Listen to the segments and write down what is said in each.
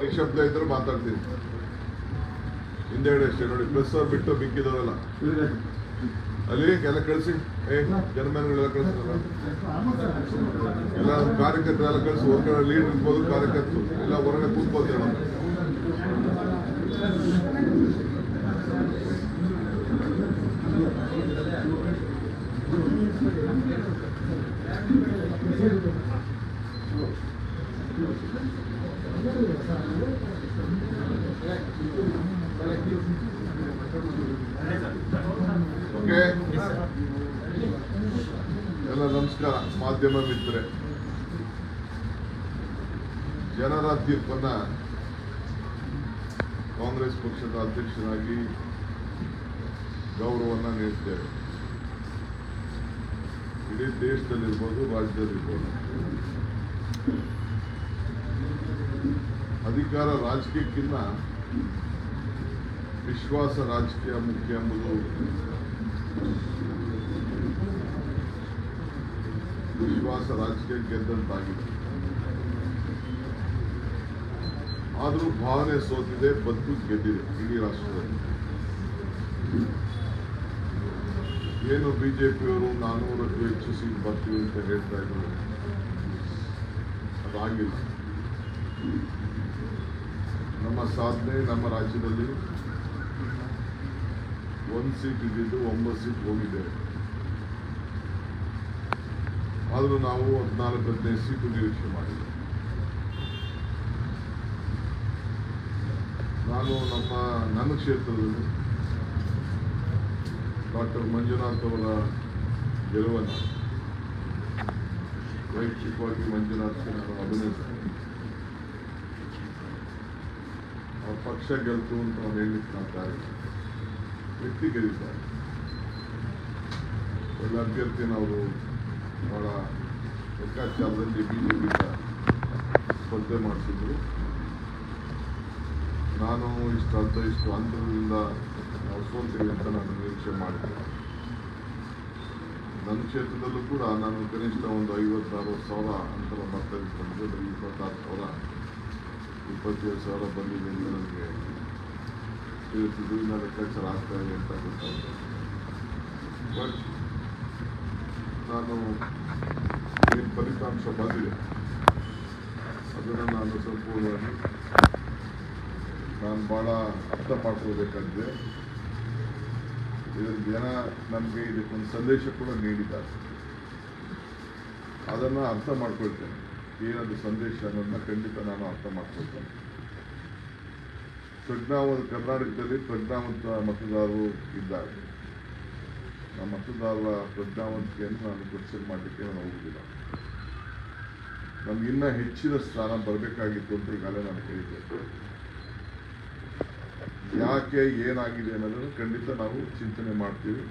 ನಿಶಬ್ದ ಇದ್ರೆ ಮಾತಾಡ್ತೀನಿ. ಹಿಂದೆ ಅಷ್ಟೇ ನೋಡಿ ಪ್ರೆಸ್ ಅವ್ರು ಬಿಟ್ಟು ಬಿಕ್ಕಿದವರಲ್ಲ. ಅಲ್ಲಿ ಎಲ್ಲ ಕಳಿಸಿ. ಏ ಜನಮನೆಗಳೆಲ್ಲ ಕಳಿಸಿದ್ರಲ್ಲ. ಎಲ್ಲ ಕಾರ್ಯಕರ್ತರೆಲ್ಲ ಕಳಿಸಿ ಹೊರಗಡೆ ಲೀಡ್ ಇರ್ಬೋದು, ಕಾರ್ಯಕರ್ತರು. ಎಲ್ಲ ಹೊರಗಡೆ ಕೂತ್ಬೋದು ನಾವು ನಮಸ್ಕಾರ ಮಾಧ್ಯಮ ಜನರ ತೀರ್ಪನ್ನ ಕಾಂಗ್ರೆಸ್ ಪಕ್ಷದ ಅಧ್ಯಕ್ಷರಾಗಿ ಗೌರವವನ್ನು ನೀಡ್ತೇವೆ. ಇಡೀ ದೇಶದಲ್ಲಿರ್ಬೋದು, ರಾಜ್ಯದಲ್ಲಿರ್ಬೋದು. ಅಧಿಕಾರ ರಾಜಕೀಯಕ್ಕಿಂತ ವಿಶ್ವಾಸ ರಾಜಕೀಯ ಮುಖ್ಯ ಎಂಬುದು ವಿಶ್ವಾಸ ರಾಜಕೀಯ ಗೆದ್ದಂತಾಗಿದೆ. ಆದರೂ ಭಾವನೆ ಸೋತಿದೆ, ಬದುಕು ಗೆದ್ದಿದೆ ಇಡೀ ರಾಷ್ಟ್ರದಲ್ಲಿ. ಏನು ಬಿಜೆಪಿಯವರು ನಾನ್ನೂರಕ್ಕೂ ಹೆಚ್ಚು ಸೀಟ್ ಬರ್ತೀವಿ ಅಂತ ಹೇಳ್ತಾ ಇದ್ರು. ಅದಾಗಿಲ್ಲ. ನಮ್ಮ ಸಾಧನೆ ನಮ್ಮ ರಾಜ್ಯದಲ್ಲಿ. ಒಂದು ಸೀಟ್ ಇದ್ದಿದ್ದು ಒಂಬತ್ತು ಸೀಟ್ ಹೋಗಿದ್ದೇವೆ ಆದರೂ ನಾವು ಹದಿನಾಲ್ಕು ಹದಿನೈದು ಸೀಟು ನಿರೀಕ್ಷೆ ಮಾಡಿದೆ ನಾನು ನಮ್ಮ, ನನ್ನ ಕ್ಷೇತ್ರದಲ್ಲಿ ಡಾಕ್ಟರ್ ಮಂಜುನಾಥ್ ಅವರ ಗೆಲುವನ್ನು ವೈಯಕ್ತಿಕವಾಗಿ ಮಂಜುನಾಥ್ಗೆ ನಾನು ಅಭಿನಯಿಸ್ತೇನೆ ಅವ್ರ ಪಕ್ಷ ಗೆಲ್ತು ಅಂತ ಅವ್ರು ಹೇಳಲಿಕ್ಕೆ ನಾನು ವ್ಯಕ್ತಿ ಗೆದ್ದಿದ್ದಾರೆ ಎಲ್ಲ ಅಭ್ಯರ್ಥಿನ ಅವರು ಬಹಳ ಲೆಕ್ಕಾಚಾರದಲ್ಲಿ ಬಿ ಜೆ ಪಿಯಿಂದ ಸ್ಪರ್ಧೆ ಮಾಡಿಸಿದ್ರು ನಾನು ಇಷ್ಟು ಅಂತ ಇಷ್ಟು ಅಂತರದಿಂದ ನಾವು ಸೋಲ್ತೀವಿ ಅಂತ ನಾನು ನಿರೀಕ್ಷೆ ಮಾಡಿದೆ ನನ್ನ ಕ್ಷೇತ್ರದಲ್ಲೂ ಕೂಡ ನಾನು ಕನಿಷ್ಠ ಒಂದು ಐವತ್ತು ಅರವತ್ತು ಸಾವಿರ ಅಂತರ ಮತ ಇಟ್ಕೊಂಡಿದ್ದೆ ಇಪ್ಪತ್ತಾರು ಸಾವಿರ ಇಪ್ಪತ್ತೇಳು ಸಾವಿರ ಬಂದಿದೆ ಅಂತ ನನಗೆ ಇನ್ನೂ ಲೆಕ್ಕಾಚಾರ ಆಗ್ತಾ ಇದೆ ಅಂತ ಗೊತ್ತಾಗುತ್ತೆ ಬಟ್ ನಾನು ಏನು ಫಲಿತಾಂಶ ಬಂದಿದೆ? ಅದನ್ನು ನಾನು ಸಂಪೂರ್ಣವಾಗಿ ನಾನು ಭಾಳ ಅರ್ಥ ಮಾಡ್ಕೋಬೇಕಾಗಿದೆ ಇದರ ಜನ ನಮಗೆ ಇದಕ್ಕೊಂದು ಸಂದೇಶ ಕೂಡ ನೀಡಿದ್ದಾರೆ. ಅದನ್ನು ಅರ್ಥ ಮಾಡ್ಕೊಳ್ತೇನೆ. ಏನದು ಸಂದೇಶ ಅನ್ನೋದನ್ನ ಖಂಡಿತ ನಾನು ಅರ್ಥ ಮಾಡ್ಕೊಳ್ತೇನೆ. ಪ್ರಜ್ಞಾವಂತ ಕರ್ನಾಟಕದಲ್ಲಿ ಪ್ರಜ್ಞಾವಂತ ಮತದಾರರು ಇದ್ದಾರೆ. ಮತದಾರರ ಪ್ರಜ್ಞಾವಂತಿಕೆಯನ್ನು ನಾನು ಕ್ವಶನ್ ಮಾಡಲಿಕ್ಕೆ ನಾನು ಹೋಗುದಿಲ್ಲ. ನಮ್ಗೆ ಇನ್ನೂ ಹೆಚ್ಚಿನ ಸ್ಥಾನ ಬರಬೇಕಾಗಿತ್ತು ಅಂತ ಈಗಾಗಲೇ ನಾನು ಹೇಳಿದ್ದೆ. ಯಾಕೆ, ಏನಾಗಿದೆ ಅನ್ನೋದನ್ನು ಖಂಡಿತ ನಾವು ಚಿಂತನೆ ಮಾಡ್ತೀವಿ.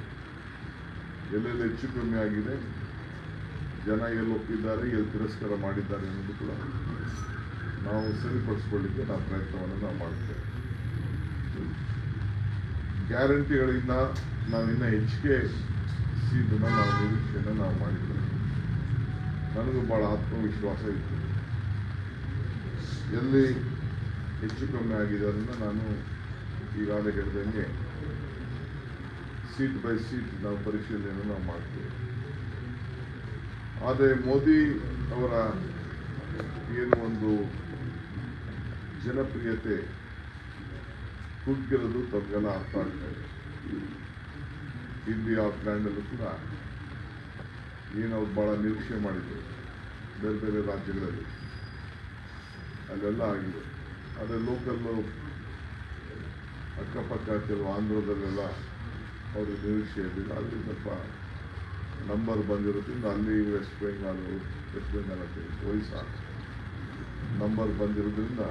ಎಲ್ಲೆಲ್ಲಿ ಹೆಚ್ಚು ಕಮ್ಮಿ ಆಗಿದೆ, ಜನ ಎಲ್ಲಿ ಒಪ್ಪಿದ್ದಾರೆ, ಎಲ್ಲಿ ತಿರಸ್ಕಾರ ಮಾಡಿದ್ದಾರೆ ಅನ್ನೋದು ಕೂಡ ನಾವು ಸರಿಪಡಿಸ್ಕೊಳ್ಳಿಕ್ಕೆ ನಾವು ಪ್ರಯತ್ನವನ್ನು ನಾವು ಮಾಡ್ತೇವೆ. ಗ್ಯಾರಂಟಿಗಳಿಂದ ಇನ್ನೂ ಹೆಚ್ಚಿಗೆ ಸೀಟನ್ನು ನಾವು ನಿರೀಕ್ಷೆಯನ್ನು ನಾವು ಮಾಡಿದ್ದೇವೆ ನನಗೂ ಭಾಳ ಆತ್ಮವಿಶ್ವಾಸ ಇತ್ತು. ಎಲ್ಲಿ ಹೆಚ್ಚು ಕಮ್ಮಿ ಆಗಿದೆ ಅದನ್ನು ನಾನು ಈಗಾಗಲೇ ಹೇಳಿದಂಗೆ ಸೀಟ್ ಬೈ ಸೀಟ್ ನಾವು ಪರಿಶೀಲನೆಯನ್ನು ನಾವು ಮಾಡ್ತೇವೆ. ಆದರೆ ಮೋದಿ ಅವರ ಏನು ಒಂದು ಜನಪ್ರಿಯತೆ ಕುಗ್ಗಿರೋದು ತಮಗೆಲ್ಲ ಅರ್ಥ ಆಗ್ತಾ ಇದೆ. ಇಂಡಿಯಾ ಲ್ಯಾಂಡಲ್ಲೂ ಕೂಡ ಏನು ಅವ್ರು ಭಾಳ ನಿರೀಕ್ಷೆ ಮಾಡಿದ್ರು. ಬೇರೆ ಬೇರೆ ರಾಜ್ಯಗಳಲ್ಲಿ. ಅಲ್ಲೆಲ್ಲ ಆಗಿದೆ. ಆದರೆ ಲೋಕಲ್ಲು ಅಕ್ಕಪಕ್ಕ ಕೆಲವು ಆಂಧ್ರದಲ್ಲೆಲ್ಲ ಅವರು ನಿರೀಕ್ಷೆ ಇರಲಿಲ್ಲ ಅಲ್ಲಿ ಸ್ವಲ್ಪ ನಂಬರ್ ಬಂದಿರೋದ್ರಿಂದ ಅಲ್ಲಿ ವೆಸ್ಟ್ ಬೆಂಗಾಲ್ ವೆಸ್ಟ್ ಬೆಂಗಾಲ್ ಅಂತ ಒರಿಸ್ಸಾ ನಂಬರ್ ಬಂದಿರೋದ್ರಿಂದ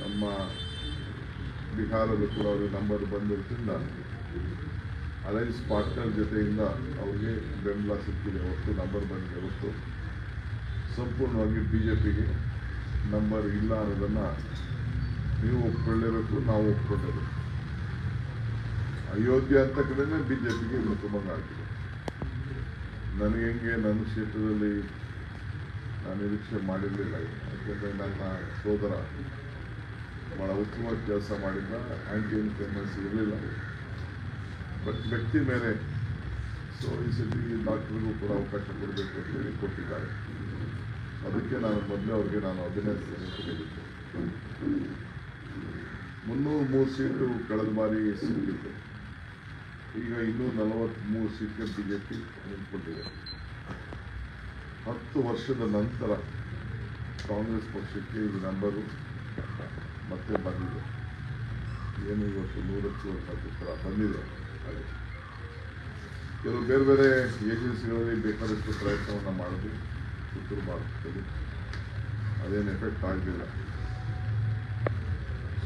ನಮ್ಮ ಬಿಹಾರಲ್ಲೂ ಕೂಡ ಅವ್ರಿಗೆ ನಂಬರ್ ಬಂದಿರೋದ್ರಿಂದ ಅಲೈನ್ಸ್ ಪಾರ್ಟ್ನರ್ ಜೊತೆಯಿಂದ ಅವ್ರಿಗೆ ಬೆಂಬಲ ಸಿಕ್ಕಿದೆ. ಹೊತ್ತು ನಂಬರ್ ಬಂದಿದೆ ಹೊತ್ತು ಸಂಪೂರ್ಣವಾಗಿ ಬಿ ಜೆ ಪಿಗೆ ನಂಬರ್ ಇಲ್ಲ ಅನ್ನೋದನ್ನು ನೀವು ಒಪ್ಕೊಳ್ಳೇಬೇಕು ನಾವು ಒಪ್ಕೊಳ್ಳೇಬೇಕು ಅಯೋಧ್ಯೆ ಅಂತ ಕಡೆನೇ ಬಿ ಜೆ ಪಿಗೆ ಮುಖಭಂಗ ಆಗಿದೆ. ನನಗೆ ಹೆಂಗೆ ನನ್ನ ಕ್ಷೇತ್ರದಲ್ಲಿ ನಾನು ನಿರೀಕ್ಷೆ ಮಾಡಿರಲಿಲ್ಲ. ಯಾಕೆಂದರೆ ನನ್ನ ಸೋದರ ಭಾಳ ಉತ್ತಮವಾಗಿ ಕೆಲಸ ಮಾಡಿದ್ದ ಆ್ಯಂಟಿ ಫೇಮಸ್ ಇರಲಿಲ್ಲ ಬಟ್ ವ್ಯಕ್ತಿ ಮೇಲೆ ಸೊ ಈ ಸತಿ ಡಾಕ್ಟ್ರಿಗೂ ಕೂಡ ಅವಕಾಶ ಕೊಡಬೇಕು ಅಂತ ಹೇಳಿ ಕೊಟ್ಟಿದ್ದಾರೆ. ಅದಕ್ಕೆ ನಾನು ಮೊದಲೇ ಅವ್ರಿಗೆ ನಾನು ಅಭಿನಂದನೆ ಕೊಟ್ಟಿದ್ದೆ ಮುನ್ನೂರು ಮೂರು ಸೀಟು ಕಳೆದ ಬಾರಿ ಸಿಕ್ಕಿತ್ತು. ಈಗ ಇನ್ನೂರ ನಲವತ್ತ್ಮೂರು ಸೀಟ್ಗೆ ಬಿ ಜೆ ಪಿ ನಿಂತ್ಕೊಂಡಿದೆ. ಹತ್ತು ವರ್ಷದ ನಂತರ ಕಾಂಗ್ರೆಸ್ ಪಕ್ಷಕ್ಕೆ ಈ ನಂಬರು ಮತ್ತೆ ಬಂದಿದೆ. ಏನು ಇವತ್ತು ಅಂತ ಹತ್ತಿರ ಬಂದಿದೆ. ಹಾಗೆ. ಕೆಲವು ಬೇರೆ ಬೇರೆ ಏಜೆನ್ಸಿಗಳಲ್ಲಿ ಬೇಕಾದಷ್ಟು ಪ್ರಯತ್ನವನ್ನು ಮಾಡಿದ್ವಿ ಉತ್ತರ ಭಾರತದಲ್ಲಿ ಅದೇನು ಎಫೆಕ್ಟ್ ಆಗಲಿಲ್ಲ.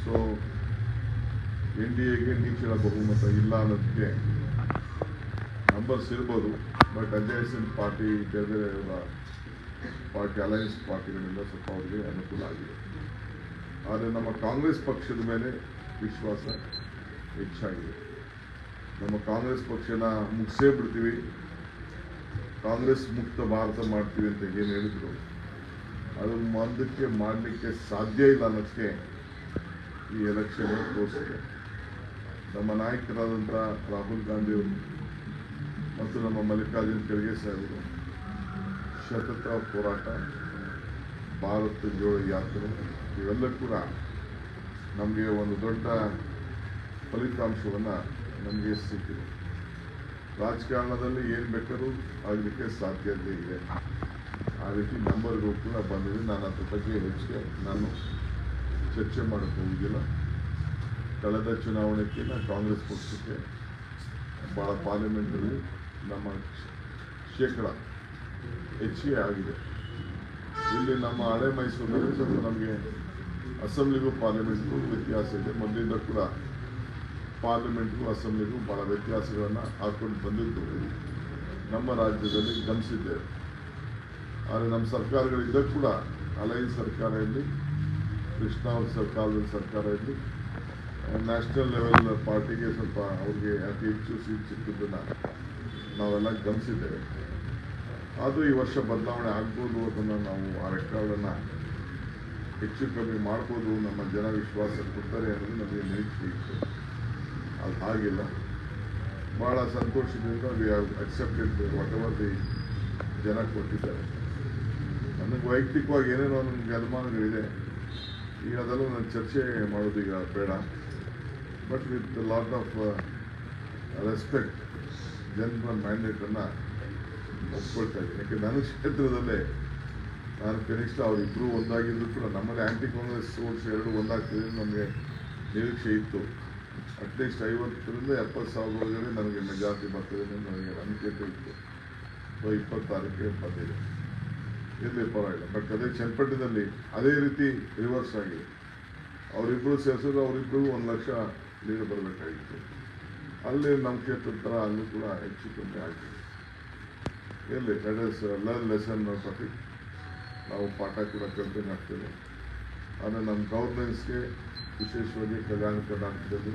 ಸೊ ಎನ್ ಡಿ ಎಗೆ ನೀಚಿನ ಬಹುಮತ ಇಲ್ಲ ಅನ್ನೋದಕ್ಕೆ ನಂಬರ್ಸ್ ಇರ್ಬೋದು ಬಟ್ ಅಜಯಸನ್ ಪಾರ್ಟಿ ಬೇರೆ ಬೇರೆ ಪಾರ್ಟಿ ಅಲಯನ್ಸ್ ಪಾರ್ಟಿಗಳಿಂದ ಸ್ವಲ್ಪ ಅವರಿಗೆ ಅನುಕೂಲ ಆಗಿದೆ. ಆದರೆ ನಮ್ಮ ಕಾಂಗ್ರೆಸ್ ಪಕ್ಷದ ಮೇಲೆ ವಿಶ್ವಾಸ ಹೆಚ್ಚಾಗಿದೆ. ನಮ್ಮ ಕಾಂಗ್ರೆಸ್ ಪಕ್ಷನ ಮುಗಿಸೇ ಬಿಡ್ತೀವಿ. ಕಾಂಗ್ರೆಸ್ ಮುಕ್ತ ಭಾರತ ಮಾಡ್ತೀವಿ ಅಂತ ಏನು ಹೇಳಿದ್ರು. ಅದು ಮುಂದಕ್ಕೆ ಮಾಡಲಿಕ್ಕೆ ಸಾಧ್ಯ ಇಲ್ಲ ಅನ್ನೋದಕ್ಕೆ ಈ ಎಲೆಕ್ಷನ್ ತೋರಿಸಿದೆ. ನಮ್ಮ ನಾಯಕರಾದಂಥ ರಾಹುಲ್ ಗಾಂಧಿಯವರು ಮತ್ತು ನಮ್ಮ ಮಲ್ಲಿಕಾರ್ಜುನ್ ಖರ್ಗೆ ಸಾಹೇಬರು ಸತತ ಹೋರಾಟ, ಭಾರತ ಜೋಳ ಯಾತ್ರೆ. ಇವೆಲ್ಲ ಕೂಡ ನಮಗೆ ಒಂದು ದೊಡ್ಡ ಫಲಿತಾಂಶವನ್ನು ನಮಗೆ ಸಿಕ್ಕಿದೆ ರಾಜಕಾರಣದಲ್ಲಿ ಏನು ಬೇಕಾದ್ರೂ ಆಗಲಿಕ್ಕೆ ಸಾಧ್ಯತೆ ಇದೆ. ಆ ರೀತಿ ನಂಬರ್ಗಳು ಕೂಡ ಬಂದಿದೆ. ನಾನು ಅದ್ರ ಬಗ್ಗೆ ಹೆಚ್ಚಿಗೆ ನಾನು ಚರ್ಚೆ ಮಾಡೋಕ್ಕೆ ಹೋಗಿದ್ದಿಲ್ಲ ಕಳೆದ ಚುನಾವಣೆಗಿಂತ ಕಾಂಗ್ರೆಸ್ ಪಕ್ಷಕ್ಕೆ ಭಾಳ ಪಾರ್ಲಿಮೆಂಟಲ್ಲಿ ನಮ್ಮ ಶೇಕಡ ಹೆಚ್ಚಿಗೆ ಆಗಿದೆ. ಇಲ್ಲಿ ನಮ್ಮ ಹಳೆ ಮೈಸೂರಿನಲ್ಲಿ ಸ್ವಲ್ಪ ನಮಗೆ ಅಸೆಂಬ್ಲಿಗೂ ಪಾರ್ಲಿಮೆಂಟ್ಗೂ ವ್ಯತ್ಯಾಸ ಇದೆ. ಮೊದಲಿಂದ ಕೂಡ ಪಾರ್ಲಿಮೆಂಟ್ಗೂ ಅಸೆಂಬ್ಲಿಗೂ ಭಾಳ ವ್ಯತ್ಯಾಸಗಳನ್ನು ಹಾಕ್ಕೊಂಡು ಬಂದಿದ್ದು ನಮ್ಮ ರಾಜ್ಯದಲ್ಲಿ ಗಮನಿಸಿದ್ದೇವೆ ಆದರೆ ನಮ್ಮ ಸರ್ಕಾರಗಳಿದ್ದ ಕೂಡ ಅಲೈನ್ಸ್ ಸರ್ಕಾರ ಇರಲಿ, ಕೃಷ್ಣ ಸರ್ಕಾರದ ಸರ್ಕಾರ ಇರಲಿ, ನ್ಯಾಷನಲ್ ಲೆವೆಲ್ ಪಾರ್ಟಿಗೆ ಸ್ವಲ್ಪ ಅವ್ರಿಗೆ ಅತಿ ಹೆಚ್ಚು ಸೀಟ್ ಸಿಕ್ಕಿದ್ದನ್ನು ನಾವೆಲ್ಲ ಗಮನಿಸಿದ್ದೇವೆ. ಆದರೂ ಈ ವರ್ಷ ಬದಲಾವಣೆ ಆಗ್ಬೋದು ಅದನ್ನು ನಾವು ಆ ರೆಕಾರ್ಡನ್ನು ಹೆಚ್ಚು ಕಮ್ಮಿ ಮಾಡ್ಬೋದು, ನಮ್ಮ ಜನ ವಿಶ್ವಾಸ ಕೊಡ್ತಾರೆ ಅನ್ನೋದು ನಮಗೆ ನಿರೀಕ್ಷೆ ಇತ್ತು ಅದು ಹಾಗಿಲ್ಲ. ಭಾಳ ಸಂತೋಷದಿಂದ we have accepted whatever the ಜನ ಕೊಟ್ಟಿದ್ದಾರೆ. ನನಗೆ ವೈಯಕ್ತಿಕವಾಗಿ ಏನೇನೋ ನನಗೆ ಅನುಮಾನಗಳಿದೆ ಈಗ ಅದೆಲ್ಲ ನಾನು ಚರ್ಚೆ ಮಾಡೋದು ಈಗ ಬೇಡ. But with lot of respect ಜನರ ಮ್ಯಾಂಡೇಟನ್ನು ಒಪ್ಕೊಳ್ತಾ ಇದ್ದೀನಿ. ಯಾಕೆ ನನ್ನ ಕ್ಷೇತ್ರದಲ್ಲೇ ನಾನು ಕನಿಷ್ಠ ಅವರಿಬ್ಬರು ಒಂದಾಗಿದ್ರು ಕೂಡ ನಮ್ಮಲ್ಲಿ ಆ್ಯಂಟಿ ಕಾಂಗ್ರೆಸ್ ಓಟ್ಸ್ ಎರಡು ಒಂದಾಗ್ತದೆ ನಮಗೆ ನಿರೀಕ್ಷೆ ಇತ್ತು. ಅಟ್ಲೀಸ್ಟ್ ಐವತ್ತರಿಂದ ಎಪ್ಪತ್ತು ಸಾವಿರ ಒಳಗಡೆ ನನಗೆ ಮೆಜಾರಿಟಿ ಬರ್ತದೆ ಅಂತ ನನಗೆ ನಂಬಿಕೆ ಇತ್ತು. ಸೊ ಇಪ್ಪತ್ತಾರಕ್ಕೆ ಬಂದಿದೆ. ಇರಲಿ, ಪರವಾಗಿಲ್ಲ. ಬಟ್ ಅದೇ ಚನ್ನಪಟ್ಟಣದಲ್ಲಿ ಅದೇ ರೀತಿ ರಿವರ್ಸ್ ಆಗಿದೆ. ಅವರಿಬ್ಬರು ಸೇರಿಸಿದ್ರೆ ಅವರಿಬ್ಬರಿಗೂ ಒಂದು ಲಕ್ಷ ಲೀಡ್ ಬರಬೇಕಾಗಿತ್ತು. ಅಲ್ಲಿ ನಮ್ಮ ಕ್ಷೇತ್ರದ ಥರ ಅಲ್ಲೂ ಕೂಡ ಹೆಚ್ಚು ಕಮ್ಮಿ ಆಗಿದೆ. ಇರಲಿ ದಟ್ ಇಸ್ ಲೆಸನ್ ಟಾಪಿಕ್ ನಾವು ಪಾಠ ಕೂಡ ಕಂಟಿನ್ಯೂ ಆಗ್ತೇವೆ ಆದರೆ ನಮ್ಮ ಗೌರ್ಮೆಂಟ್ಸ್ಗೆ ವಿಶೇಷವಾಗಿ ಕಲ್ಯಾಣ ಕರ್ನಾಟಕದಲ್ಲಿ,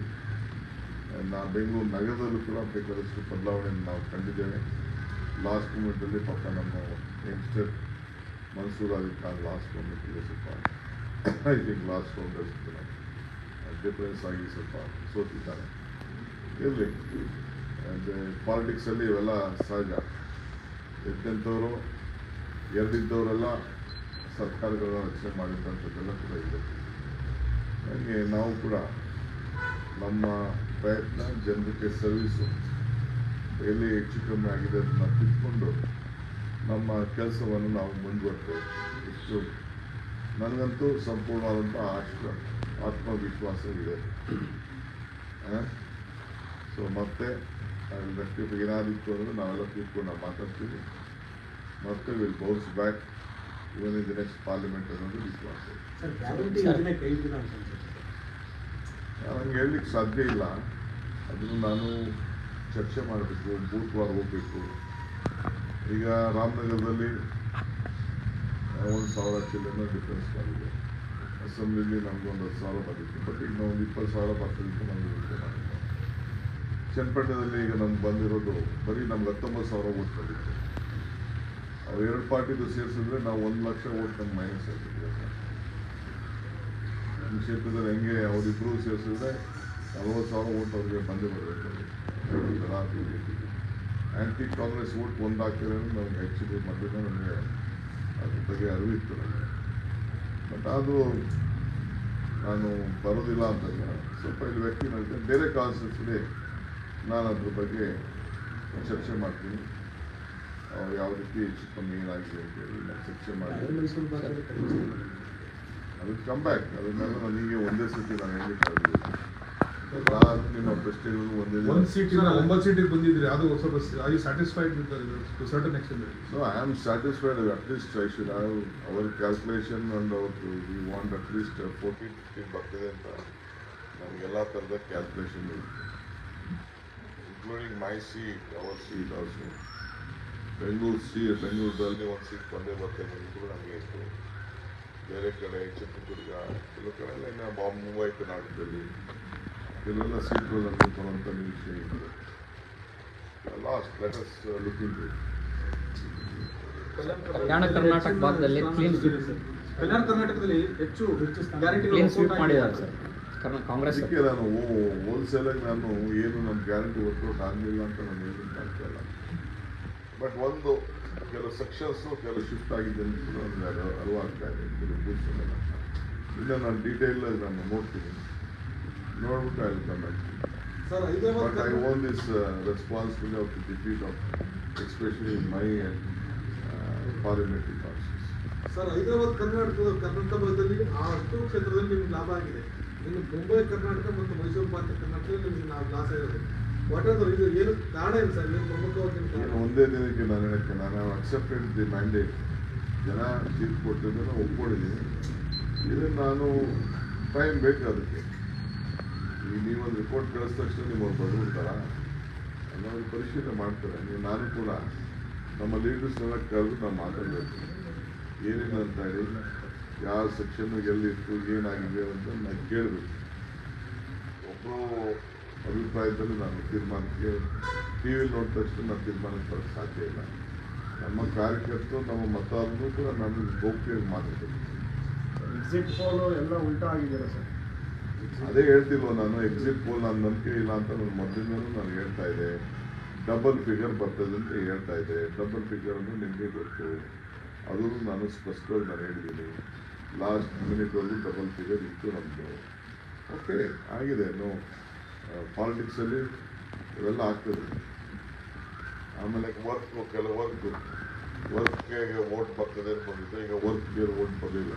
ನಾ ಬೆಂಗಳೂರು ನಗರದಲ್ಲೂ ಕೂಡ ಬೇಕಾದಷ್ಟು ಬದಲಾವಣೆಯನ್ನು ನಾವು ಕಂಡಿದ್ದೇವೆ. ಲಾಸ್ಟ್ ಮೂಮೆಂಟಲ್ಲಿ ಪಾಪ ನಮ್ಮ ಯಂಗ್ಸ್ಟರ್ ಮನ್ಸೂರ್ ಅಲಿ ಖಾನ್ ಲಾಸ್ಟ್ ಮೂಮೆಂಟಲ್ಲಿ ಸ್ವಲ್ಪ. ಐ ಥಿಂಕ್ ಲಾಸ್ಟ್ ರೌಂಡಲ್ಲಿ ಡಿಫರೆನ್ಸ್ ಆಗಿ ಸ್ವಲ್ಪ ಸೋತಿದ್ದಾರೆ. ಇರಲಿ ಪಾಲಿಟಿಕ್ಸಲ್ಲಿ ಇವೆಲ್ಲ ಸಹಜ. ಎದ್ದಂಥವರು ಎರಡಿದ್ದವರೆಲ್ಲ ಸರ್ಕಾರಗಳನ್ನ ರಚನೆ ಮಾಡಿದಂಥದ್ದೆಲ್ಲ ಕೂಡ ಇದೆ. ಹಾಗೆ ನಾವು ಕೂಡ ನಮ್ಮ ಪ್ರಯತ್ನ ಜನರಿಗೆ ಸರ್ವಿಸು ಎಲ್ಲಿ ಹೆಚ್ಚು ಕಮ್ಮಿ ಆಗಿದೆ ಅದನ್ನು ತಿಳ್ಕೊಂಡು ನಮ್ಮ ಕೆಲಸವನ್ನು ನಾವು ಮುಂದುವರ್ತೇವೆ ಇಷ್ಟು. ನನಗಂತೂ ಸಂಪೂರ್ಣವಾದಂಥ ಆಶ್ವ ಆತ್ಮವಿಶ್ವಾಸ ಇದೆ ಸೊ ಮತ್ತೆ ಏನಾದಿತ್ತು ಅಂದರೆ ನಾವೆಲ್ಲ ಕೂತ್ಕೊಂಡು ನಾವು ಮಾತಾಡ್ತೀವಿ. ಮತ್ತೆ will bounce back even in the next parliament ಅನ್ನೋದು ವಿಶ್ವಾಸ ಇದೆ. ಸರ್ ಗ್ಯಾರಂಟಿ ಯೋಜನೆ ಕೈ ಬಿಡ ಅಂತ ನನಗೆ ಹೇಳಲಿಕ್ಕೆ ಸಾಧ್ಯ ಇಲ್ಲ. ಅದನ್ನು ನಾನು ಚರ್ಚೆ ಮಾಡಬೇಕು ಬೂತ್ ವಾರ್ ಹೋಗಬೇಕು. ಈಗ ರಾಮನಗರದಲ್ಲಿ ಒಂದು ಸಾವಿರ ಚಿಲ್ಲನ ಡಿಫ್ರೆನ್ಸ್ ಬಂದಿದೆ ಅಸೆಂಬ್ಲಿಲಿ ನಮಗೊಂದು ಹತ್ತು ಸಾವಿರ ಬಂದಿತ್ತು. ಬಟ್ ಈಗ ನಾವು ಒಂದು ಇಪ್ಪತ್ತು ಸಾವಿರ ಬರ್ತದೆ ನಮಗೆ ಚನ್ನಪಟ್ಟಣದಲ್ಲಿ ಈಗ ನಮ್ಗೆ ಬಂದಿರೋದು ಬರೀ ನಮ್ಗೆ ಹತ್ತೊಂಬತ್ತು ಸಾವಿರ ಓಟ್ ಬಂದಿತ್ತು. ಅವ್ರು ಎರಡು ಪಾರ್ಟಿದು ಸೇರಿಸಿದ್ರೆ ನಾವು ಒಂದು ಲಕ್ಷ ಓಟ್ ನಮ್ಗೆ ಮೈನಸ್ ಆಗ್ತಿದೆ ನಮ್ಮ ಕ್ಷೇತ್ರದಲ್ಲಿ ಹೆಂಗೆ ಅವರಿಬ್ಬರು ಸೇರಿಸಿದ್ರೆ ನಲವತ್ತು ಸಾವಿರ ಓಟ್ ಅವ್ರಿಗೆ ಬಂದೇ ಬರಬೇಕು. ಆ್ಯಂಟಿ ಕಾಂಗ್ರೆಸ್ ಓಟ್ ಒಂದು ಹಾಕಿದ್ರೆ ನಮ್ಗೆ ಆ್ಯಕ್ಚುಲಿ ಮೊದಲಿಂದ ನಮಗೆ ಅದ್ರ ಬಗ್ಗೆ ಅರಿವಿತ್ತು ನನಗೆ ಬಟ್ ಅದು ನಾನು ಬರೋದಿಲ್ಲ ಅಂತಲ್ಲ. ಸ್ವಲ್ಪ ಇಲ್ಲಿ ವ್ಯಕ್ತಿ ಮಾಡಿದ್ದೆ ಬೇರೆ ಕಾನ್ಸ್ಟಿಟ್ಯೂನ್ಸಿಲಿ ನಾನು ಅದ್ರ ಬಗ್ಗೆ ಚರ್ಚೆ ಮಾಡ್ತೀನಿ. ಅವ್ರು ಯಾವ ರೀತಿ ಹೆಚ್ಚು ಕಮ್ಮಿ ಏನಾಗಿದೆ ಅಂತೇಳಿ ನಾವು ಚರ್ಚೆ ಮಾಡಿ ಅದಕ್ಕೆ ಕಮ್ ಬ್ಯಾಕ್ ಅದನ್ನೆಲ್ಲ ನನಗೆ ಒಂದೇ ಸತಿ ನಾನು ಹೇಳಲಿಕ್ಕೆ ನಾನು ನಿಮ್ಮ ಪ್ರಶ್ನೆಗಳು ಒಂದೇ ಒಂದು ಸೀಟ್ ಒಂಬತ್ತು ಸೀಟಿಗೆ ಬಂದಿದ್ರಿ ಅದು ಸ್ವಲ್ಪ I satisfied with to certain extent at I I should have calculation V ಬರ್ತದೆ ಅಂತ ನಮಗೆಲ್ಲ ಥರದ ಕ್ಯಾಲ್ಕುಲೇಷನ್ ಇರುತ್ತೆ. Including my seat our seat also Bengaluru C ಬೆಂಗಳೂರಲ್ಲಿ ಒಂದು ಸೀಟ್ ಬಂದೇ ಬರ್ತೇನೆ ಇದು ನಮಗೆ ಇತ್ತು ಬೇರೆ ಕಡೆ ಚಿತ್ರದುರ್ಗ ಕೆಲವು ಕಡೆ ಎಲ್ಲ ಇನ್ನು ಬಾಂಬ್ ಮುಂಬೈ ಕರ್ನಾಟಕದಲ್ಲಿ ಕೆಲವೆಲ್ಲ ಸೀಟ್ಗಳು ನಮಗೆ ಬರುವಂಥ ನಿರೀಕ್ಷೆ ಇದೆ last let us looking look Kalyana Karnataka ಭಾಗದಲ್ಲಿ ಕ್ಲೀನ್ ಸ್ವೀಪ್ ಕಲ್ಯಾಣ ಕರ್ನಾಟಕದಲ್ಲಿ ಹೆಚ್ಚು ಹೆಚ್ಚು ಗ್ಯಾರಂಟಿ ಕ್ಲೀನ್ ಸ್ವೀಪ್ ಮಾಡಿದ್ದಾರೆ ಸರ್. ಕಾಂಗ್ರೆಸ್ ನಾನು ಹೋಲ್ಸೇಲಾಗಿ ನಾನು ಏನು ನಮ್ಮ ಗ್ಯಾರಂಟಿ ವರ್ಕೌಟ್ ಆಗಲಿಲ್ಲ ಅಂತ ನಾನು ಇಲ್ಲ. ಬಟ್ ಒಂದು ಕೆಲವು ಸೆಕ್ಷನ್ಸ್ ಕೆಲವು ಶಿಫ್ಟ್ ಆಗಿದೆ ಅದು ಅರಿವಾಗ್ತಾ ಇದೆ. ಕೆಲವು ಬೂತ್ಸಲ್ಲೆಲ್ಲ ಇನ್ನು ನಾನು ಡೀಟೇಲ್ ನಾನು ನೋಡ್ತೀನಿ. ನೋಡ್ಬಿಟ್ಟು ಅಲ್ಲಿ come sir Hyderabad but I own this responsibility of the defeat of especially my parliamentary constituency sir Hyderabad ಕರ್ನಾಟಕದ ಕರ್ನಾಟಕ ಭಾಗದಲ್ಲಿ ಆ ಅಷ್ಟು ಕ್ಷೇತ್ರದಲ್ಲಿ ನಿಮ್ಗೆ ಲಾಭ ಆಗಿದೆ. ಇನ್ನು ಮುಂಬೈ ಕರ್ನಾಟಕ ಮತ್ತು ಮೈಸೂರು ಭಾರತ ಕರ್ನಾಟಕದಲ್ಲಿ ನಿಮ್ಗೆ ನಾವು ಲಾಸ್ ಆಗಿರೋದು ಒಂದೇ ದಿನಕ್ಕೆ ನಾನು ಹೇಳಕ್ಕೆ ನಾನು ಅಕ್ಸೆಪ್ಟೆಡ್ ದಿ ಮ್ಯಾಂಡೇಟ್ ಜನ ತೀರ್ಪು ಕೊಟ್ಟಿದ್ದನ್ನು ಒಪ್ಕೊಂಡಿದ್ದೀನಿ. ಇದನ್ನು ನಾನು ಟೈಮ್ ಬೇಕು ಅದಕ್ಕೆ. ಈಗ ನೀವೊಂದು ರಿಪೋರ್ಟ್ ಕಳಿಸಿದ ತಕ್ಷಣ ನೀವು ಅವ್ರು ಬರ್ಬಿಡ್ತಾರ? ಅನ್ನೋದು ಪರಿಶೀಲನೆ ಮಾಡ್ತಾರೆ. ನೀವು ನಾನು ಕೂಡ ನಮ್ಮ ಲೀಡರ್ಸ್ನೆಲ್ಲ ಕರೆದು ನಾವು ಮಾತಾಡಬೇಕು. ಏನೇನು ಅಂತ ಹೇಳಿ ಯಾವ ಸೆಕ್ಷನ್ ಎಲ್ಲಿತ್ತು ಏನಾಗಿದೆ ಅಂತ ನಾನು ಕೇಳಬೇಕು. ಒಬ್ಬರು ಅಭಿಪ್ರಾಯದಲ್ಲಿ ನಾನು ತೀರ್ಮಾನಕ್ಕೆ ಟಿ ವಿ ನೋಡಿದ ತಕ್ಷಣ ನಾನು ತೀರ್ಮಾನಕ್ಕೆ ಬರೋಕ್ಕೆ ಸಾಧ್ಯ ಇಲ್ಲ. ನಮ್ಮ ಕಾರ್ಯಕರ್ತರು ನಮ್ಮ ಮತದಾರರು ಕೂಡ ನಾನು ಗೌಪ್ಯವಾಗಿ ಮಾತಾಡ್ತೀನಿ ಎಕ್ಸಿಟ್ ಪೋಲ್ ಎಲ್ಲ ಉಲ್ಟಾ ಆಗಿದೆಯಲ್ಲ ಸರ್? ಅದೇ ಹೇಳ್ತಿಲ್ವ ನಾನು ಎಕ್ಸಿಟ್ ಪೋಲ್ ನಾನು ನಂಬಿಕೆ ಇಲ್ಲ ಅಂತ ನಾನು ಮೊದಲಿಂದಲೂ ನಾನು ಹೇಳ್ತಾ ಇದ್ದೆ. ಡಬಲ್ ಫಿಗರ್ ಬರ್ತದೆ ಅಂತ ಹೇಳ್ತಾ ಇದ್ದೆ. ಡಬಲ್ ಫಿಗರ್ ಅಂದ್ರೆ ನಿಮಗೆ ಗೊತ್ತು. ಅದನ್ನು ನಾನು ಸ್ಪಷ್ಟವಾಗಿ ನಾನು ಹೇಳಿದ್ದೀನಿ. ಲಾಸ್ಟ್ ಮಿನಿಟಲ್ಲಿ ಡಬಲ್ ಫಿಗರ್ ಇತ್ತು ನಮ್ಮದು ಓಕೆ ಆಗಿದೆ ನೋ ಪಾಲಿಟಿಕ್ಸಲ್ಲಿ ಇವೆಲ್ಲ ಆಗ್ತದೆ. ಆಮೇಲೆ ವರ್ಕ್ ಕೆಲವು ವರ್ಕ್ ವರ್ಕ್ಗೆ ಓಟ್ ಬರ್ತದೆ ಅಂತ ಬಂದಿತ್ತು ಈಗ ವರ್ಕ್ಗೆ ಓಟ್ ಬರಲಿಲ್ಲ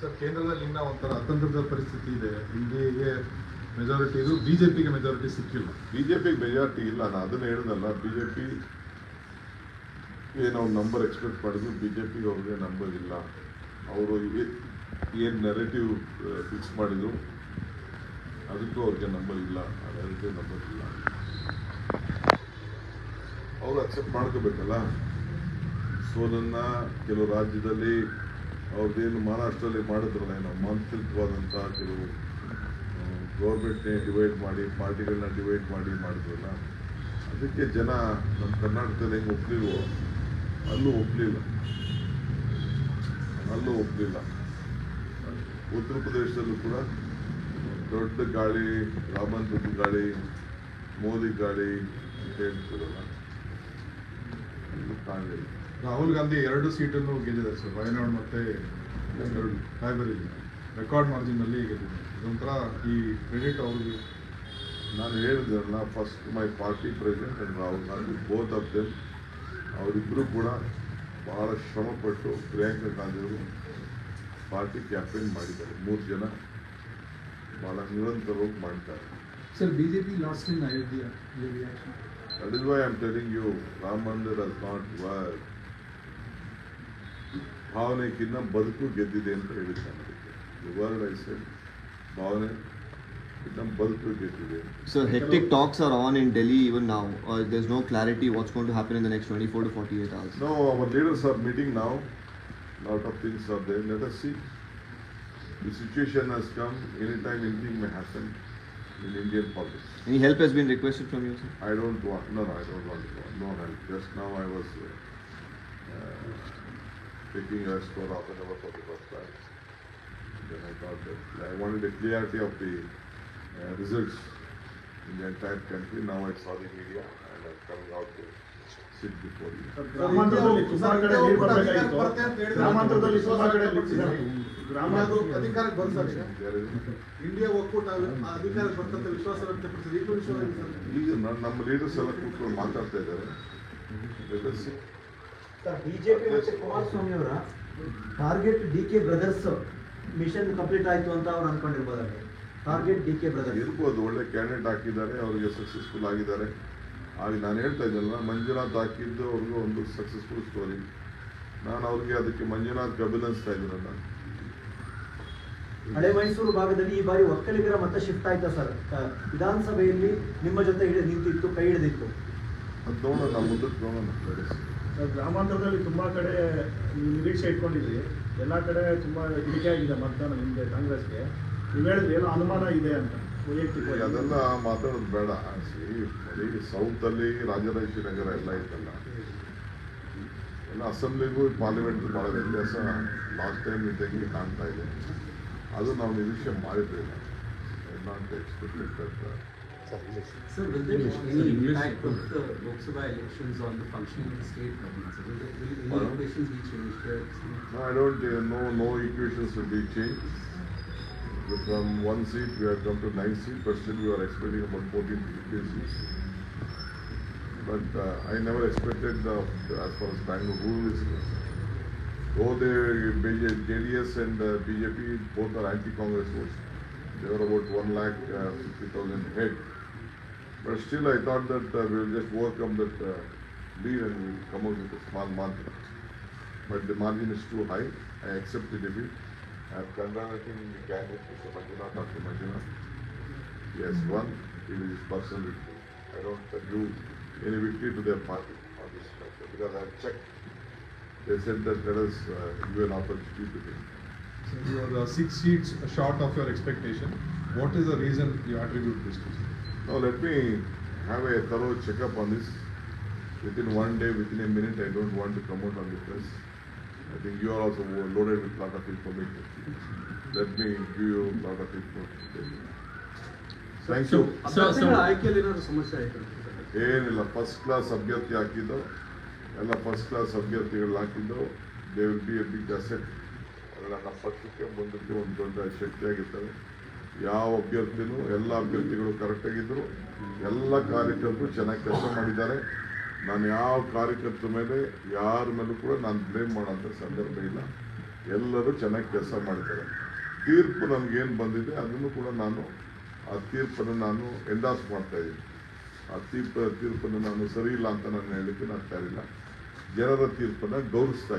ಸರ್ ಕೇಂದ್ರದಲ್ಲಿ ಇನ್ನ ಒಂಥರ ಅತಂತ್ರದ ಪರಿಸ್ಥಿತಿ ಇದೆ. ಇಲ್ಲಿಗೆ ಮೆಜಾರಿಟಿ ಇದು ಬಿಜೆಪಿಗೆ ಮೆಜಾರಿಟಿ ಸಿಕ್ಕಿಲ್ಲ. ಬಿಜೆಪಿಗೆ ಮೆಜಾರಿಟಿ ಇಲ್ಲ. ನಾನು ಅದನ್ನ ಹೇಳಿದಲ್ಲ ಬಿಜೆಪಿ ಏನು ಅವ್ರು ನಂಬರ್ ಎಕ್ಸ್ಪೆಕ್ಟ್ ಮಾಡಿದ್ರು ಪಿಗೆ ಅವ್ರಿಗೆ ನಂಬರ್ ಇಲ್ಲ. ಅವರು ಏನು ನೆರೆಟಿವ್ ಫಿಕ್ಸ್ ಮಾಡಿದ್ರು. ಅದಕ್ಕೂ ಅವ್ರಿಗೆ ನಂಬರ್ ಇಲ್ಲ, ಅದಕ್ಕೆ ನಂಬರ್ ಇಲ್ಲ. ಅವರು ಅಕ್ಸೆಪ್ಟ್ ಮಾಡ್ಕೋಬೇಕಲ್ಲ? ಸೋನನ್ನ ಕೆಲವು ರಾಜ್ಯದಲ್ಲಿ ಅವ್ರದ್ದೇನು ಮಹಾರಾಷ್ಟ್ರದಲ್ಲಿ ಮಾಡಿದ್ರಲ್ಲ, ಏನೋ ಮಾಂತ್ರಿಕವಾದಂಥ ಕೆಲವು ಗೌರ್ಮೆಂಟ್ನೇ ಡಿವೈಡ್ ಮಾಡಿ ಪಾರ್ಟಿಗಳನ್ನ ಡಿವೈಡ್ ಮಾಡಿ ಮಾಡಿದ್ರಲ್ಲ, ಅದಕ್ಕೆ ಜನ ನಮ್ಮ ಕರ್ನಾಟಕದಲ್ಲಿ ಹೆಂಗೆ ಒಪ್ಪಲಿಲ್ವೋ ಅಲ್ಲೂ ಒಪ್ಪಲಿಲ್ಲ ಅಲ್ಲೂ ಒಪ್ಪಲಿಲ್ಲ ಉತ್ತರ ಪ್ರದೇಶದಲ್ಲೂ ಕೂಡ ದೊಡ್ಡ ಗಾಳಿ ರಾಮಂತದ ಗಾಳಿ, ಮೋದಿ ಗಾಳಿ ಅಂತ ಹೇಳ್ತಿರಲ್ಲ. ರಾಹುಲ್ ಗಾಂಧಿ ಎರಡು ಸೀಟನ್ನು ಗೆದ್ದಿದ್ದಾರೆ ಸರ್. ವಯನಾಡ್ ಮತ್ತೆ ರಾಯಬರೇಲಿ. ರೆಕಾರ್ಡ್ ಮಾರ್ಜಿನ್ ಅಲ್ಲಿ ಗೆದ್ದಿದ್ದಾರೆ. ಇದೊಂಥರ ಈ ಕ್ರೆಡಿಟ್ ಅವ್ರಿಗೆ ನಾನು ಹೇಳಿದ್ರಲ್ಲ first my party president and Rahul Gandhi both of them ಅವರಿಬ್ಬರು ಕೂಡ ಬಹಳ ಶ್ರಮಪಟ್ಟು ಪ್ರಿಯಾಂಕಾ ಗಾಂಧಿಯವರು ಪಾರ್ಟಿ ಕ್ಯಾಪ್ಟನ್ ಮಾಡಿದ್ದಾರೆ. ಮೂರು ಜನ ಬಹಳ ನಿರಂತರವಾಗಿ ಮಾಡ್ತಾರೆ sir BJP last in Ayodhya reaction that is why am telling you Rama Mandir has not work ಭಾವನೆಗಿನ್ನ ಬದುಕು ಗೆದ್ದಿದೆ ಅಂತ ಹೇಳಿದ್ದಾನೆ ಅದಕ್ಕೆ ವರ್ಡ್ ಐ ಸೆಡ್ ಭಾವನೆ ನಮ್ಮ ಬದುಕು ಗೆದ್ದಿದೆ Sir, hectic talks are on in Delhi even now. Uh, there's no clarity what's going to happen in the next 24 to 48 hours. No, our leaders are meeting now. Lot of things are there. Let us see. The situation has come. Anytime anything may happen. in Indian politics. Any help has been requested from you, sir? I don't want, no, no, I don't want no help. Just now I was uh, uh, taking a score half an hour for the first time. Then I thought that I wanted a clarity of the uh, results in the entire country. Now I saw the media and I'm coming out to sit before ಗ್ರಾಮಾಂತರದಲ್ಲಿ ಅಧಿಕಾರಕ್ಕೆ ಬಂದ. India ಒಕ್ಕೂಟ ಆ ಅಧಿಕಾರಕ್ಕೆ ಬರ್ತಂತ ವಿಶ್ವಾಸ ವ್ಯಕ್ತಪಡಿಸಿದೆ. ಈಗಲೂ ವಿಶ್ವಾಸ ಈಗ ನಮ್ಮ ಲೀಡರ್ಸ್ ಎಲ್ಲ ಕೂತ್ಕೊಂಡು ಮಾತಾಡ್ತಾ ಇದ್ದಾರೆ. ಬಿಜೆಪಿ ಮತ್ತೆ ಕುಮಾರಸ್ವಾಮಿ ಅವರ target D K brothers mission complete ಆಯ್ತು ಅಂತ ಅವ್ರು ಅನ್ಕೊಂಡಿರ್ಬೋದಾದ್ರೆ ಟಾರ್ಗೆಟ್ ಡಿ ಕೆ ಬ್ರದರ್ಸ್ ಇರ್ಬೋದು ಒಳ್ಳೆ ಕ್ಯಾಂಡಿಡೇಟ್ ಹಾಕಿದ್ದಾರೆ ಅವರಿಗೆ ಸಕ್ಸಸ್ಫುಲ್ ಆಗಿದ್ದಾರೆ. ಆಗ ನಾನು ಹೇಳ್ತಾ ಇದ್ದಲ್ಲ ಮಂಜುನಾಥ್ ಹಾಕಿದ್ದು ಅವ್ರಿಗೂ ಒಂದು ಸಕ್ಸಸ್ಫುಲ್ ಸ್ಟೋರಿ ನಾನು ಅವ್ರಿಗೆ ಅದಕ್ಕೆ ಮಂಜುನಾಥ್ ಅಭಿನಂದಿಸ್ತಾ ಇದ್ದೀನಲ್ಲ ಹಳೆ ಮೈಸೂರು ಭಾಗದಲ್ಲಿ ಈ ಬಾರಿ ಒಕ್ಕಲಿಗರ ಮತ ಶಿಫ್ಟ್ ಆಯ್ತಾ ಸರ್? ವಿಧಾನಸಭೆಯಲ್ಲಿ ನಿಮ್ಮ ಜೊತೆ ಹಿಡಿದು ನಿಂತಿತ್ತು ಕೈ ಹಿಡಿದಿತ್ತು. ಅದು ನೋಡೋಣ ಮುಂದಕ್ಕೆ ನೋಡೋಣ. ಗ್ರಾಮಾಂತರದಲ್ಲಿ ತುಂಬಾ ಕಡೆ ನಿರೀಕ್ಷೆ ಇಟ್ಕೊಂಡಿದ್ರಿ ಎಲ್ಲಾ ಕಡೆ ತುಂಬಾ ಇಳಿಕೆ ಆಗಿದೆ ಮತದಾನ ನಿಮಗೆ ಕಾಂಗ್ರೆಸ್ಗೆ. ನೀವು ಹೇಳಿದ್ರೆ ಏನೋ ಅನುಮಾನ ಇದೆ ಅಂತ. ಅದೆಲ್ಲ ಮಾತಾಡೋದು ಬೇಡ. ಬರೀ ಸೌತಲ್ಲಿ ರಾಜರಾಜೇಶ್ವರಿ ನಗರ ಎಲ್ಲ ಇತ್ತಲ್ಲ ಎಲ್ಲ ಅಸೆಂಬ್ಲಿಗೂ ಪಾರ್ಲಿಮೆಂಟ್ ಭಾಳ ವ್ಯತ್ಯಾಸ ಲಾಸ್ಟ್ ಟೈಮ್ ಇದ್ದಂಗೆ ಕಾಣ್ತಾ ಇದೆ. ಅದು ನಾವು ನಿರೀಕ್ಷೆ ಮಾಡಿದ್ದೇವೆ. Not be any impact of no no Sabha elections be the From one seat, we have come to nine seats, but still we are expecting about fourteen to fifteen seats. But uh, I never expected the, as far as Bangalore rule is. Though the JDS and uh, BJP both are anti-Congress votes, they were about one lakh uh, fifty thousand head. But still, I thought that uh, we will just overcome that uh, lead and we will come out with a small margin. But the margin is too high. I accept the defeat. I have congratulating the candidate, Mr. Manjunath, Dr. Manjunath. He has won. It is his personal victory. I don't give any victory to their party on this matter because I have checked. They said that let us uh, give an opportunity to him. So you are uh, six seats short of your expectation. What is the reason you attribute this to? Now let me have a thorough checkup on this. Within one day, within a minute, I don't want to come out on the press. I think you are also loaded with lot of information. Let me give you lot of information. Thank you. ಅಭ್ಯರ್ಥಿಗಳ ಆಯ್ಕೆಯಲ್ಲಿ ಏನಾದ್ರು ಸಮಸ್ಯೆ ಆಯ್ತು ಏನಿಲ್ಲ first class ಅಭ್ಯರ್ಥಿ ಹಾಕಿದ್ದು ಎಲ್ಲ first class ಅಭ್ಯರ್ಥಿಗಳು ಹಾಕಿದ್ದು they will be a big asset ನನ್ನ ಪಕ್ಷಕ್ಕೆ ಮುಂದಕ್ಕೆ ಒಂದು ದೊಡ್ಡ ಶಕ್ತಿಯಾಗಿರ್ತವೆ ಯಾವ ಅಭ್ಯರ್ಥಿನೂ ಎಲ್ಲ ಅಭ್ಯರ್ಥಿಗಳು ಕರೆಕ್ಟಾಗಿದ್ದರು ಎಲ್ಲ ಕಾರ್ಯಕರ್ತರು ಚೆನ್ನಾಗಿ ಕೆಲಸ ಮಾಡಿದ್ದಾರೆ ನಾನು ಯಾವ ಕಾರ್ಯಕರ್ತರ ಮೇಲೆ ಯಾರ ಮೇಲೂ ಕೂಡ ನಾನು ಬ್ಲೇಮ್ ಮಾಡೋಂಥ ಸಂದರ್ಭ ಇಲ್ಲ. ಎಲ್ಲರೂ ಚೆನ್ನಾಗಿ ಕೆಲಸ ಮಾಡ್ತಾರೆ ತೀರ್ಪು ನಮಗೇನು ಬಂದಿದೆ ಅದನ್ನು ಕೂಡ ನಾನು ಆ ತೀರ್ಪನ್ನು ನಾನು ಎಂಡಾಸ್ ಮಾಡ್ತಾ ಇದ್ದೀನಿ. ಆ ತೀರ್ಪ, ತೀರ್ಪನ್ನು ನಾನು ಸರಿ ಇಲ್ಲ ಅಂತ ನಾನು ಹೇಳಲಿಕ್ಕೆ ನಾನು ತಯಾರಿಲ್ಲ ಜನರ ತೀರ್ಪನ್ನು ಗೌರವಿಸ್ತಾ